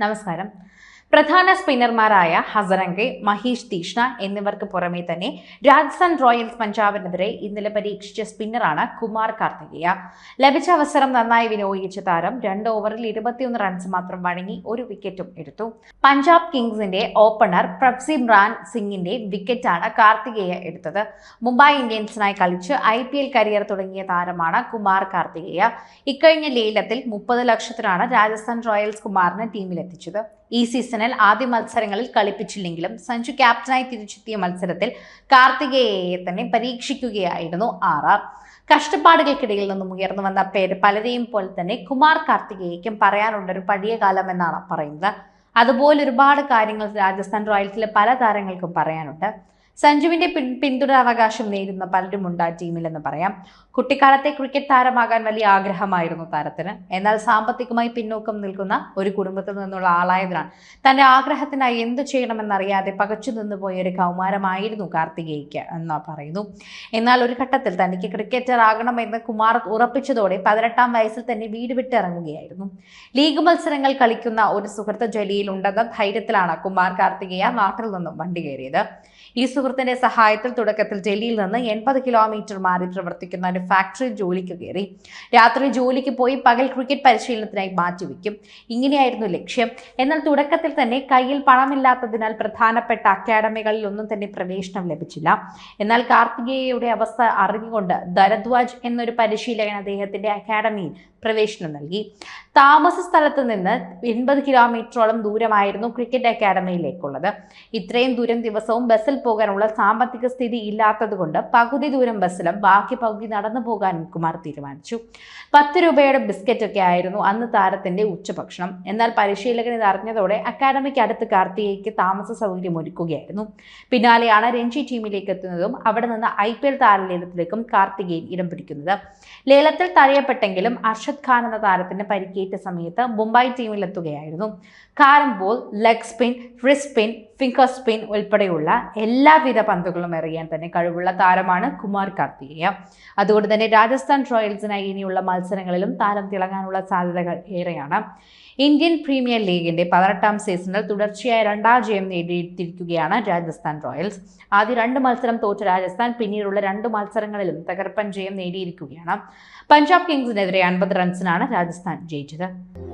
നമസ്കാരം. പ്രധാന സ്പിന്നർമാരായ ഹസരംഗെ മഹീഷ് തീഷ്ണ എന്നിവർക്ക് പുറമെ തന്നെ രാജസ്ഥാൻ റോയൽസ് പഞ്ചാബിനെതിരെ ഇന്നലെ പരീക്ഷിച്ച സ്പിന്നറാണ് കുമാർ കാർത്തികേയ. ലഭിച്ച അവസരം നന്നായി വിനിയോഗിച്ച താരം രണ്ട് ഓവറിൽ ഇരുപത്തിയൊന്ന് റൺസ് മാത്രം വഴങ്ങി ഒരു വിക്കറ്റും എടുത്തു. പഞ്ചാബ് കിങ്സിന്റെ ഓപ്പണർ പ്രഭ്സിമ്രാൻ സിംഗിന്റെ വിക്കറ്റാണ് കാർത്തികേയ എടുത്തത്. മുംബൈ ഇന്ത്യൻസിനായി കളിച്ച് ഐ പി എൽ കരിയർ തുടങ്ങിയ താരമാണ് കുമാർ കാർത്തികേയ. ഇക്കഴിഞ്ഞ ലേലത്തിൽ മുപ്പത് ലക്ഷത്തിനാണ് രാജസ്ഥാൻ റോയൽസ് കുമാറിനെ ടീമിലെത്തിച്ചത്. ഈ സീസണിൽ ആദ്യ മത്സരങ്ങളിൽ കളിപ്പിച്ചില്ലെങ്കിലും സഞ്ജു ക്യാപ്റ്റനായി തിരിച്ചെത്തിയ മത്സരത്തിൽ കാർത്തികേയയെ തന്നെ പരീക്ഷിക്കുകയായിരുന്നു ആർ ആർ. കഷ്ടപ്പാടുകൾക്കിടയിൽ നിന്നും ഉയർന്നു വന്ന പേര് പലരെയും പോലെ തന്നെ കുമാർ കാർത്തികേയയ്ക്കും പറയാനുള്ളൊരു പഴയ കാലം എന്നാണ് പറയുന്നത്. അതുപോലെ ഒരുപാട് കാര്യങ്ങൾ രാജസ്ഥാൻ റോയൽസിലെ പല താരങ്ങൾക്കും പറയാനുണ്ട്. സഞ്ജുവിന്റെ പിന്തുണാവകാശം നേരുന്ന പലരും ഉണ്ട് ആ ടീമിലെന്ന് പറയാം. കുട്ടിക്കാലത്തെ ക്രിക്കറ്റ് താരമാകാൻ വലിയ ആഗ്രഹമായിരുന്നു താരത്തിന്. എന്നാൽ സാമ്പത്തികമായി പിന്നോക്കം നിൽക്കുന്ന ഒരു കുടുംബത്തിൽ നിന്നുള്ള ആളായതിനാൽ തന്റെ ആഗ്രഹത്തിനായി എന്ത് ചെയ്യണമെന്നറിയാതെ പകച്ചു നിന്നുപോയ ഒരു കൗമാരമായിരുന്നു കാർത്തികേയ്ക്ക് എന്ന് പറയുന്നു. എന്നാൽ ഒരു ഘട്ടത്തിൽ തനിക്ക് ക്രിക്കറ്റർ ആകണമെന്ന് കുമാർ ഉറപ്പിച്ചതോടെ പതിനെട്ടാം വയസ്സിൽ തന്നെ വീട് വിട്ടിറങ്ങുകയായിരുന്നു. ലീഗ് മത്സരങ്ങൾ കളിക്കുന്ന ഒരു സുഹൃത്ത് ജലിയിൽ ഉണ്ടെന്ന ധൈര്യത്തിലാണ് കുമാർ കാർത്തികേയ നാട്ടിൽ നിന്നും വണ്ടി കയറിയത്. ഈ സുഹൃത്തിന്റെ സഹായത്തിൽ തുടക്കത്തിൽ ഡൽഹിയിൽ നിന്ന് എൺപത് കിലോമീറ്റർ മാറി പ്രവർത്തിക്കുന്ന ഒരു ഫാക്ടറി ജോലിക്ക് കയറി. രാത്രി ജോലിക്ക് പോയി പകൽ ക്രിക്കറ്റ് പരിശീലനത്തിനായി മാറ്റിവെക്കും ഇങ്ങനെയായിരുന്നു ലക്ഷ്യം. എന്നാൽ തുടക്കത്തിൽ തന്നെ കയ്യിൽ പണമില്ലാത്തതിനാൽ പ്രധാനപ്പെട്ട അക്കാഡമികളിൽ ഒന്നും തന്നെ പ്രവേശനം ലഭിച്ചില്ല. എന്നാൽ കാർത്തികേയയുടെ അവസ്ഥ അറിഞ്ഞുകൊണ്ട് ദരദ്വാജ് എന്നൊരു പരിശീലകൻ അദ്ദേഹത്തിന്റെ അക്കാഡമിയിൽ പ്രവേശനം നൽകി. താമസ സ്ഥലത്ത് നിന്ന് എൺപത് കിലോമീറ്ററോളം ദൂരമായിരുന്നു ക്രിക്കറ്റ് അക്കാദമിയിലേക്കുള്ളത് ഇത്രയും ദൂരം ദിവസവും ബസ്സിൽ പോകാനുള്ള സാമ്പത്തിക സ്ഥിതി ഇല്ലാത്തതുകൊണ്ട് പകുതി ദൂരം ബസ്സിലും ബാക്കി പകുതി നടന്നു പോകാനും കുമാർ തീരുമാനിച്ചു. പത്ത് രൂപയുടെ ബിസ്ക്കറ്റൊക്കെ ആയിരുന്നു അന്ന് താരത്തിന്റെ ഉച്ചഭക്ഷണം. എന്നാൽ പരിശീലകൻ ഇത് അറിഞ്ഞതോടെ അക്കാദമിക്ക് അടുത്ത് കാർത്തികയ്ക്ക് താമസ സൗകര്യം ഒരുക്കുകയായിരുന്നു. പിന്നാലെയാണ് രഞ്ജി ടീമിലേക്ക് എത്തുന്നതും അവിടെ നിന്ന് ഐ പി എൽ താരലേലത്തിലേക്കും കാർത്തികയും ഇടം പിടിക്കുന്നത്. ലേലത്തിൽ തഴയപ്പെട്ടെങ്കിലും അർഷദ് ഖാൻ എന്ന താരത്തിന് പരിക്കേറ്റ സമയത്ത് Mumbai ടീമിലെത്തുകയായിരുന്നു carrom ball leg spin wrist spin spin finger spin ഉൾപ്പെടെയുള്ള എല്ലാവിധ പന്തുകളും എറിയാൻ തന്നെ കഴിവുള്ള താരമാണ് കുമാർ കാർത്തികേയ. അതുകൊണ്ട് തന്നെ രാജസ്ഥാൻ റോയൽസിനായി ഇനിയുള്ള മത്സരങ്ങളിലും താരം തിളങ്ങാനുള്ള സാധ്യതകൾ ഏറെയാണ്. ഇന്ത്യൻ പ്രീമിയർ ലീഗിന്റെ പതിനെട്ടാം സീസണിൽ തുടർച്ചയായ രണ്ടാം ജയം നേടിയിരിക്കുകയാണ് രാജസ്ഥാൻ റോയൽസ്. ആദ്യ രണ്ട് മത്സരം തോറ്റ രാജസ്ഥാൻ പിന്നീടുള്ള രണ്ട് മത്സരങ്ങളിലും തകർപ്പൻ ജയം നേടിയിരിക്കുകയാണ്. പഞ്ചാബ് കിങ്സിനെതിരെ അൻപത് റൺസിനാണ് രാജസ്ഥാൻ ജയിച്ചത്.